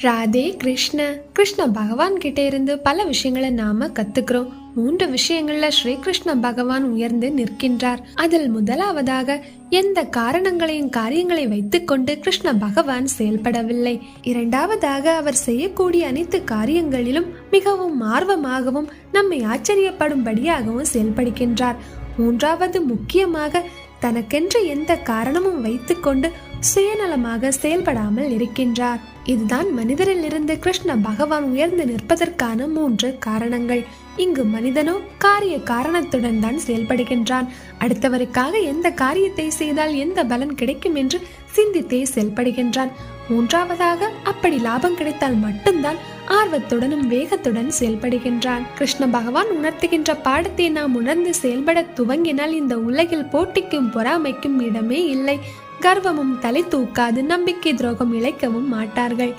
ராதே கிருஷ்ண. கிருஷ்ண பகவான்கிட்ட இருந்து பல விஷயங்களை நாம கத்துக்கிறோம். மூன்று விஷயங்கள்ல ஸ்ரீகிருஷ்ண பகவான் உயர்ந்து நிற்கின்றார். அதில் முதலாவதாக எந்த காரணங்களையும் காரியங்களை வைத்துக்கொண்டு கிருஷ்ண பகவான் செயல்படவில்லை. இரண்டாவதாக அவர் செய்யக்கூடிய அனைத்து காரியங்களிலும் மிகவும் ஆர்வமாகவும் நம்மை ஆச்சரியப்படும்படியாகவும் செயல்படுகின்றார். மூன்றாவது முக்கியமாக தனக்கென்று எந்த காரணமும் வைத்துக்கொண்டு சுயநலமாக செயல்படாமல் இருக்கின்றார். இதுதான் மனிதரிலிருந்து கிருஷ்ண பகவான் உயர்ந்து நிற்பதற்கான மூன்று காரணங்கள். இங்கு மனிதனோ காரிய காரணத்துடன் தான் செயல்படுகின்றான். அடுத்தவருக்காக எந்த காரியத்தை செய்தால் எந்த பலன் கிடைக்கும் என்று சிந்தித்தே செயல்படுகின்றான். மூன்றாவதாக அப்படி லாபம் கிடைத்தால் மட்டும்தான் ஆர்வத்துடனும் வேகத்துடன் செயல்படுகின்றான். கிருஷ்ண பகவான் உணர்த்துகின்ற பாடத்தை நாம் உணர்ந்து செயல்பட துவங்கினால் இந்த உலகில் போட்டிக்கும் பொறாமைக்கும் இடமே இல்லை. கர்வமும் தலை தூக்காது நம்பிக்கை துரோகம் இழைக்கவும் மாட்டார்கள்.